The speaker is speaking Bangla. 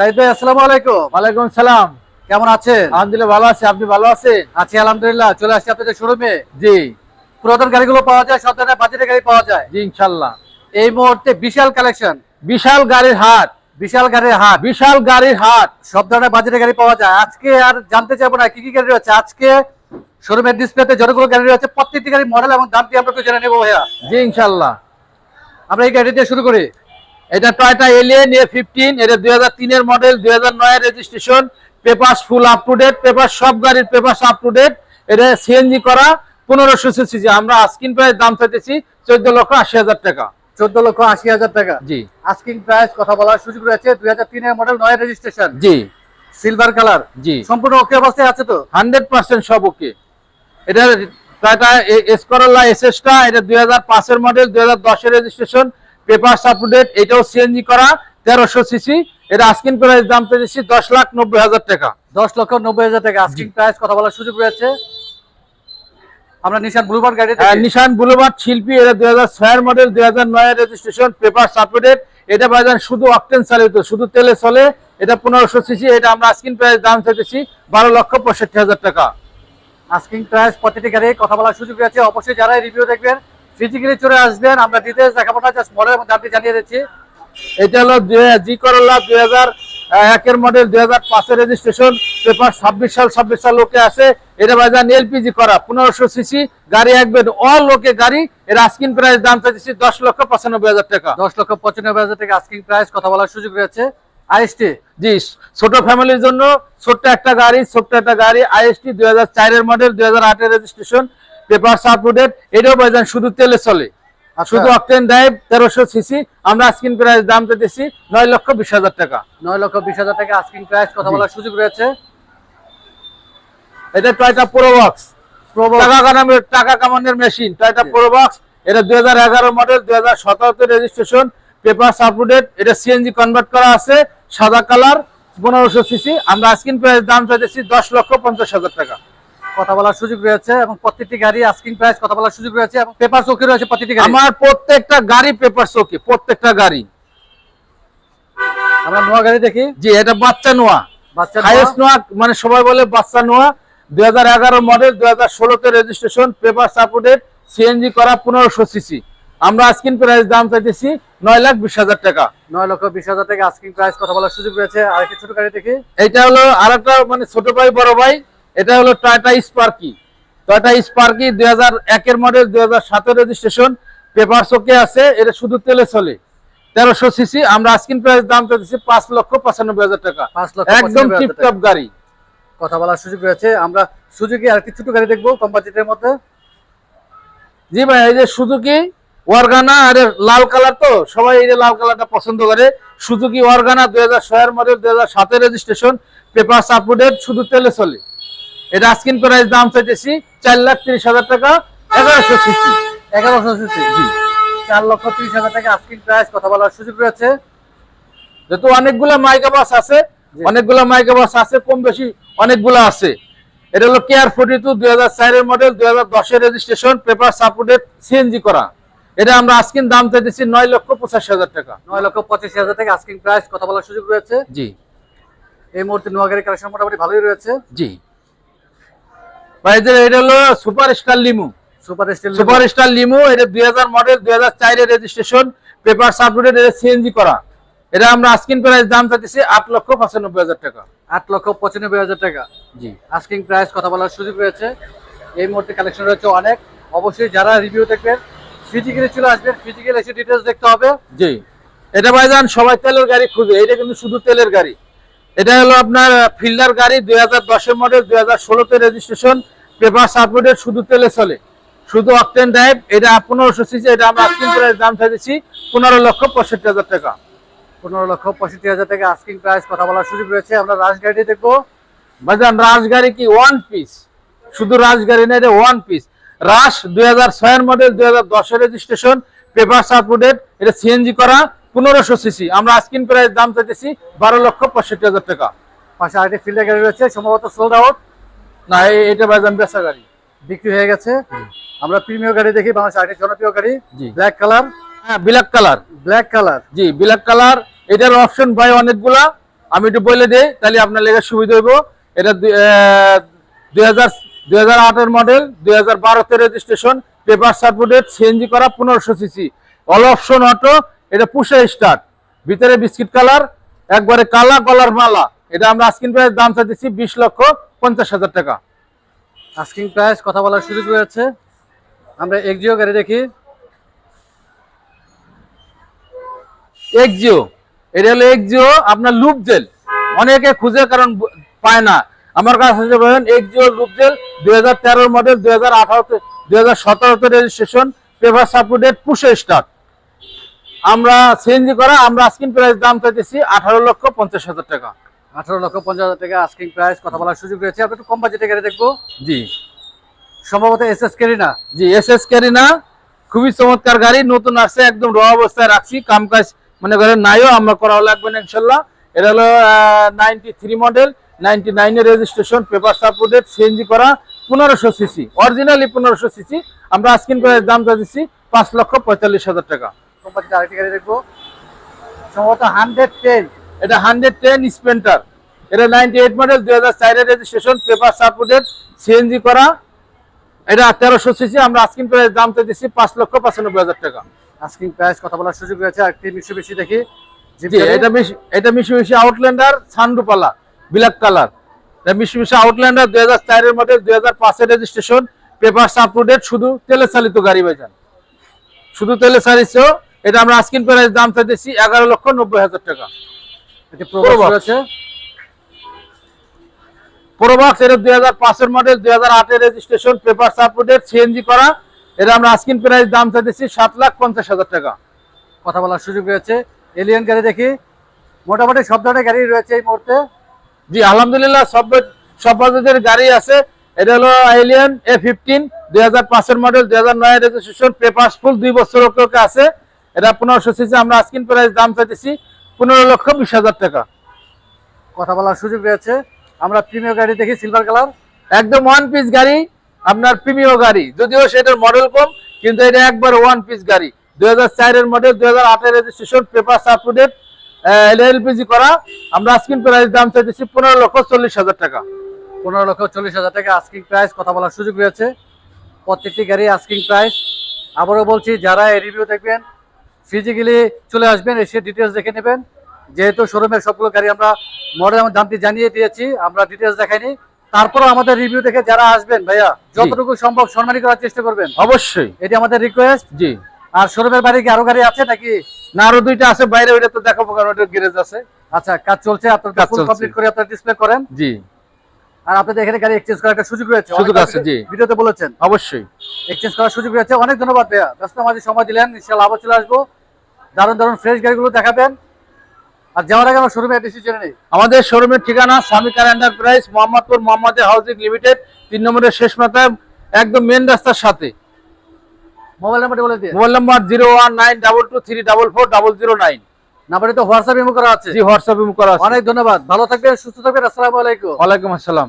সাইদ ভাই আসসালামু আলাইকুম। ওয়ালাইকুম সালাম। কেমন আছেন? আলহামদুলিল্লাহ ভালো আছি। আপনি ভালো আছেন? আছি আলহামদুলিল্লাহ। চলে আসছি আপনাদের শোরুমে জি। পুরাতন গাড়িগুলো পাওয়া যায় সব ধরনের বাজেটের গাড়ি পাওয়া যায়। জি ইনশাল্লাহ এই মুহূর্তে বিশাল কালেকশন বিশাল গাড়ির হাট। বিশাল গাড়ির হাট। বিশাল গাড়ির হাট। সব ধরনের বাজেটের গাড়ি পাওয়া যায়। আজকে আর জানতে চাইব না কি কি গাড়ি রয়েছে? আজকে শোরুমের ডিসপ্লেতে যতগুলো গাড়ি রয়েছে প্রত্যেকটি গাড়ির মডেল এবং দামটি আমরা একটু জেনে নেব ভাইয়া? জি ইনশাল্লাহ আমরা এই গাড়ি দিয়ে শুরু করি। এটা টয়টা এলিয়েন এ ফিফটিন এটা দুই হাজার তিনের মডেল দুই হাজার নয়ের registration paper full up to date paper সব গাড়ির পেপার আপ টু ডেট এটা সিএনজি করা পনেরোশো সিসি আমরা আস্কিন প্রাইস দাম চাইতেছি চোদ্দ লক্ষ আশি হাজার টাকা। চোদ্দ লক্ষ আশি হাজার টাকা। জি। আস্কিং প্রাইস কথা বলার সুযোগ রয়েছে দুই হাজার তিনের মডেল নয় রেজিস্ট্রেশন জি। সিলভার কালার জি। সম্পূর্ণ ওকে অবস্থায় আছে তো? হান্ড্রেড পার্সেন্ট সব ওকে এটা টাটা এসকরোলা এসএসটা এটা দুই হাজার পাঁচের মডেল দুই হাজার দশের রেজিস্ট্রেশন পেপার আপডেট এটাও সিএনজি করা তেরোশো সিসি। এটা আস্কিন প্রাইস দাম পেয়েছি দশ লাখ নব্বই হাজার টাকা। দশ লক্ষ নব্বই হাজার টাকা আস্কিং প্রাইস কথা বলার সুযোগ রয়েছে। আমরা নিশান গাড়ি নিশান শিল্পী এটা দুই হাজার ছয়ের মডেল দুই হাজার নয়ের রেজিস্ট্রেশন পেপার এটা বাজার শুধু অকটেন চালিত শুধু তেলে চলে। এটা পনেরোশো সিসি এটা আমরা আস্কিন প্রাইস দাম চাইতেছি বারো লক্ষ পঁয়ষট্টি হাজার টাকা। আস্কিং প্রাইস প্রতিটি গাড়ি কথা বলার সুযোগ রয়েছে। অবশ্যই যারা রিভিউ দেখবেন ফিজিক্যালি চলে আসবেন আমরা ডিটেলস দেখাবো না জাস্ট মডেল এবং দামটি জানিয়ে দিচ্ছি। এটা হলো জি করোলা দুই হাজার একের মডেল দুই হাজার পাঁচের রেজিস্ট্রেশন পেপার ছাব্বিশ সাল ছাব্বিশ সাল লোকে আছে এটা বাজার এলপিজি করা পনেরোশো সিসি গাড়ি এক বেড অল লোকে গাড়ি এর আস্কিন প্রাইস দাম চাইছি দশ লক্ষ পঁচানব্বই হাজার টাকা। দশ লক্ষ পঁচানব্বই হাজার টাকা আস্কিং প্রাইস কথা বলার সুযোগ রয়েছে। আইএসটি জি ছোট ফ্যামিলির জন্য ছোট্ট একটা গাড়ি ছোট্ট একটা গাড়ি আইএসটি দুই হাজার চারের মডেল দুই হাজার আটের রেজিস্ট্রেশন পেপার আপডেট এটাও বাজার শুধু তেলে চলে। শুধু অকটেন ড্রাইভ তেরোশো সিসি আমরা আস্কিন প্রাইস দাম চাইতেছি নয় লক্ষ বিশ হাজার টাকা। নয় লক্ষ বিশ হাজার টাকা আস্কিং প্রাইস কথা বলার সুযোগ রয়েছে। এটা টয়টা প্রোবক্স Probox। টাকা কামানোর মেশিন টয়টা জি। প্রোবক্স এটা দুই হাজার এগারো মডেল দুই হাজার সতেরোতে রেজিস্ট্রেশন পেপার আপডেট এটা সিএনজি কনভার্ট করা আছে সাদা কালার পনেরোশো সিসি। আমরা আস্কিন প্রাইস দাম চাইতেছি দশ লক্ষ পঞ্চাশ হাজার টাকা। কথা বলার সুযোগ রয়েছে এবং প্রত্যেকটি গাড়ি আস্কিং প্রাইস কথা বলার সুযোগ রয়েছে এবং পেপার চৌকি রয়েছে প্রতিটি গাড়ি আমার প্রত্যেকটা গাড়ি পেপার চৌকি প্রত্যেকটা গাড়ি। আমরা নোয়া গাড়ি দেখি। জি এটা বাচ্চা নোয়া। বাচ্চা হাইয়েস্ট নোয়া মানে সবাই বলে বাচ্চা নোয়া। দুই হাজার এগারো মডেল দুই হাজার ষোলোতে রেজিস্ট্রেশন পেপার সাপোর্টেড সিএনজি করা পনেরোশো সিসি আমরা স্ক্রিন প্রাইস দাম চাইতেছি নয় লাখ বিশ হাজার টাকা। নয় লক্ষ বিশ হাজার টাকা আস্কিং প্রাইস কথা বলার সুযোগ রয়েছে। আর একটি ছোট গাড়ি দেখি। এটা হলো আরেকটা মানে ছোট ভাই বড় ভাই। এটা হলো টয়টা স্পার্কি টয়টা স্পার্কি দুই হাজার একের মডেল দুই হাজার সাতের রেজিস্ট্রেশন পেপার চোখে আছে এটা শুধু তেলে চলে। তেরোশো সিসি আমরা স্ক্রিন প্রাইস দাম চাইতেছি পাঁচ লক্ষ পঁচানব্বই হাজার টাকা। একদম টিপটপ গাড়ি। কথা বলার সুযোগ রয়েছে। আমরা সুযোগে আর একটি ছোট গাড়ি দেখব কম বাজেটের মধ্যে। জি ভাই এই যে সুজুকি ওয়ারগানা আর লাল কালার তো সবাই এই যে লাল কালারটা পছন্দ করে। সুজুকি ওয়ারগানা দুই হাজার ছয়ের মডেল দুই হাজার সাতের রেজিস্ট্রেশন পেপার আপডেট শুধু তেলে চলে। এটা স্ক্রিন প্রাইস দাম চাইতেছি চার লাখ তিরিশ হাজার টাকা এগারোশো সিসি এগারোশো সিসি জি। চার লক্ষ তিরিশ হাজার টাকা আস্কিং প্রাইস কথা বলার সুযোগ রয়েছে। যেহেতু অনেকগুলা মাইকা বাস আছে। অনেকগুলা মাইকা বাস আছে কম বেশি অনেকগুলা আছে। এটা হলো কেয়ার ফোর্টি টু দুই হাজার চারের মডেল দুই হাজার দশের রেজিস্ট্রেশন পেপার আপডেট সিএনজি করা। এটা আমরা আজকের দাম চাইতেছি নয় লক্ষ পঁচাশি হাজার টাকা। নয় লক্ষ পঁচিশ হাজার টাকা আস্কিং প্রাইস কথা বলার সুযোগ রয়েছে। জি। এই মুহূর্তে নোয়া গাড়ি কালেকশন মোটামুটি ভালোই রয়েছে। জি। ভাই এটা হলো সুপার স্টার লিমু। সুপার স্টার লিমু এটা দুই মডেল দুই হাজার রেজিস্ট্রেশন পেপার এটা সিএনজি করা। এটা আমরা প্রাইস দাম চাইতেছি আট লক্ষ পঁচানব্বই হাজার টাকা। আট লক্ষ পঁচানব্বই হাজার টাকা। জি। আস্কিং প্রাইস কথা বলার সুযোগ রয়েছে। এই মুহূর্তে কালেকশন রয়েছে অনেক। অবশ্যই যারা রিভিউ দেখবেন ফিজিক্যালি চলে আসবেন ফিজিক্যাল এসে ডিটেলস দেখতে হবে। জি। এটা ভাইজান সবাই তেলের গাড়ি খুঁজে। এটা কিন্তু শুধু তেলের গাড়ি। এটা হলো আপনার ফিল্ডার গাড়ি দুই হাজার দশের মডেল দুই হাজার ষোলোতে রেজিস্ট্রেশন পেপার সাপোর্টেড শুধু তেলে চলে। শুধু অকটেন ড্রাইভ এটা পনেরোশো সিসি এটা আমরা আস্কিং প্রাইস দাম চাইছি পনেরো লক্ষ পঁয়ষট্টি হাজার টাকা। পনেরো লক্ষ পঁয়ষট্টি হাজার টাকা আস্কিং প্রাইস কথা বলার সুযোগ রয়েছে। আমরা রাশ গাড়ি দেখব। ভাইজান রাজগাড়ি কি ওয়ান পিস শুধু রাজগাড়ি না এটা ওয়ান পিস রাশ দুই হাজার ছয়ের মডেল দুই হাজার দশের রেজিস্ট্রেশন পেপার সাপোর্টেড এটা সিএনজি করা। পনেরোশো সিসি আমরা আস্কিন প্রাইস দাম চাইতেছি বারো লক্ষ পঁয়ষট্টি হাজার টাকা। পাশে আরেকটি ফিল্ডার গাড়ি রয়েছে সম্ভবত সোল্ড আউট না এটা ভাইজান বেচা গাড়ি। বিক্রি হয়ে গেছে। আমরা প্রিমিয়ার গাড়ি দেখি বাংলাদেশ আরেকটি জনপ্রিয় গাড়ি জি। ব্ল্যাক কালার হ্যাঁ ব্ল্যাক কালার ব্ল্যাক কালার জি ব্ল্যাক কালার এটার অপশন ভাই অনেকগুলা। আমি একটু বলে দিই তাহলে আপনার লেগে সুবিধা হইব। এটা দুই হাজার দুই হাজার আটের মডেল দুই হাজার বারোতে রেজিস্ট্রেশন পেপার সার্টিফিকেট সিএনজি করা পনেরোশো সিসি অল অপশন অটো এটা পুষে স্টার্ট ভিতরে বিস্কিট কালার একবারে কালা গলার মালা। এটা আমরা আস্কিন প্রাইস দাম চাইতেছি বিশ লক্ষ পঞ্চাশ হাজার টাকা। আস্কিং প্রাইস কথা বলার শুরু সুযোগ রয়েছে। আমরা এক্সিও গাড়ি দেখি। এক্সিও এটা হলো এক্সিও আপনার লুপ জেল অনেকে খুঁজে কারণ পায় না। আমার কাছে বলেন এক্সিও লুপ জেল দুই হাজার মডেল দুই হাজার আঠারোতে, দুই হাজার registration paper supported push start আমরা সিএনজি করা আমরা স্ক্রিন প্রাইস দাম চাইতেছি আঠারো লক্ষ পঞ্চাশ হাজার টাকা। আঠারো লক্ষ পঞ্চাশ হাজার টাকা আস্কিং প্রাইস কথা বলার সুযোগ রয়েছে। আমরা একটু কম বাজেটের গাড়ি দেখব। জি। সম্ভবত এস এস কেরি না। জি এস এস ক্যারিনা খুবই চমৎকার গাড়ি নতুন আসছে একদম র অবস্থায় রাখছি। কাম কাজ মনে করেন নাইও আমরা করাও লাগবে না ইনশাল্লাহ। এটা হলো নাইনটি থ্রি মডেল নাইনটি নাইনের রেজিস্ট্রেশন পেপার সাপোর্টেড সিএনজি করা পনেরোশো সিসি অরিজিনালি পনেরোশো সিসি আমরা স্ক্রিন প্রাইস দাম চাইছি পাঁচ লক্ষ পঁয়তাল্লিশ হাজার টাকা। কম বাজেটের আরেকটি গাড়ি দেখব। সম্ভবত হান্ড্রেড টেন। এটা হান্ড্রেড টেন স্পেন্টার এটা নাইনটি এইট মডেল দুই হাজার চারের রেজিস্ট্রেশন পেপার সাপোর্টেড সিএনজি করা। এটা তেরোশো সিসি আমরা স্ক্রিন প্রাইস দাম চাইছি পাঁচ লক্ষ পঁচানব্বই হাজার টাকা। আস্কিং প্রাইস কথা বলার সুযোগ রয়েছে। আরেকটি মিশু বেশি দেখি। এটা মিশ এটা মিশি মিশি আউটল্যান্ডার ব্ল্যাক কালার এটা মিশি মিশি আউটল্যান্ডার দুই হাজার চারের মডেল দুই হাজার পাঁচের রেজিস্ট্রেশন পেপার আপটুডেট শুধু তেলে চালিত গাড়ি ভাইজান। শুধু তেলে চালিত এটা আমরা আস্কিন প্রাইস দাম চাইতেছি এগারো লক্ষ নব্বই হাজার টাকা। একটি প্রবাস প্রবাস। রয়েছে। প্রোবক্স এটা দুই হাজার পাঁচের মডেল দুই হাজার আটের রেজিস্ট্রেশন পেপার আপটুডেট সিএনজি করা। এটা আমরা আস্কিন প্রাইস দাম চাইতেছি সাত লাখ পঞ্চাশ হাজার টাকা। কথা বলার সুযোগ রয়েছে। এলিয়ন গাড়ি দেখি। মোটামুটি সব ধরনের গাড়ি রয়েছে এই মুহূর্তে। জি আলহামদুলিল্লাহ সব গাড়ি আছে। এটা হলো এলিয়ান এ ফিফটিন দুই হাজার পাঁচের মডেল দুই হাজার নয় রেজিস্ট্রেশন পেপার ফুল দুই বছর ওকে আছে। এটা পনেরোশো সিসি আমরা স্ক্রিন প্রাইস দাম চাইতেছি পনেরো লক্ষ বিশ হাজার টাকা। কথা বলার সুযোগ রয়েছে। আমরা প্রিমিয়ার গাড়ি দেখি সিলভার কালার একদম ওয়ান পিস গাড়ি আপনার প্রিমিয় গাড়ি। যদিও সেটার মডেল কম কিন্তু এটা একবার ওয়ান পিস গাড়ি। দুই হাজার চারের মডেল দুই হাজার আটের রেজিস্ট্রেশন পেপার আপটুডেট এলপিজি করা। আমরা স্ক্রিন প্রাইস দাম চাইতেছি পনেরো লক্ষ চল্লিশ হাজার টাকা। পনেরো লক্ষ চল্লিশ হাজার টাকা আস্কিং প্রাইস কথা বলার সুযোগ রয়েছে। প্রত্যেকটি গাড়ি আস্কিং প্রাইস আবারও বলছি যারা এই রিভিউ দেখবেন ফিজিক্যালি চলে আসবেন এসে ডিটেলস দেখে নেবেন। যেহেতু শোরুমের সবগুলো গাড়ি আমরা মডেল আমার দামটি জানিয়ে দিয়েছি আমরা ডিটেলস দেখাইনি। তারপরও আমাদের রিভিউ দেখে যারা আসবেন ভাইয়া যতটুকু সম্ভব সম্মানী করার চেষ্টা করবেন। অবশ্যই। এটি আমাদের রিকোয়েস্ট জি। আর শোরুমের বাড়ি কি আরও গাড়ি আছে নাকি? না আরও দুইটা আছে বাইরে ওইটা তো দেখাবো কারণ ওটা গ্যারেজ আছে। আচ্ছা কাজ চলছে আপনার ফুল কমপ্লিট করে আপনারা ডিসপ্লে করেন। জি। আর আপনাদের এখানে গাড়ি এক্সচেঞ্জ করার একটা সুযোগ রয়েছে। সুযোগ আছে, জি। ভিডিওতে বলেছেন। অবশ্যই। এক্সচেঞ্জ করার সুযোগ রয়েছে। অনেক ধন্যবাদ ভাইয়া। ব্যস্ত মাঝে সময় দিলেন ইনশাল্লাহ আবার চলে আসব। দারুণ দারুণ ফ্রেশ গাড়িগুলো দেখাবেন। আর যাওয়ার আগে আমার শোরুমে অ্যাড্রেস জেনে নেই। আমাদের শোরুমের ঠিকানা Swami car enterprise Mohammadpur Mohammad housing limited তিন নম্বরের শেষ মাথায় একদম মেন রাস্তার সাথে। মোবাইল নাম্বারটি বলে দিয়ে mobile number zero one nine double two three double four double zero nine নাম্বারটি তো হোয়াটসঅ্যাপ ইমো করা আছে। জি হোয়াটসঅ্যাপ ইমো করা আছে। অনেক ধন্যবাদ। ভালো থাকবেন সুস্থ থাকবেন। আসসালামু আলাইকুম। ওয়ালাইকুম আসসালাম।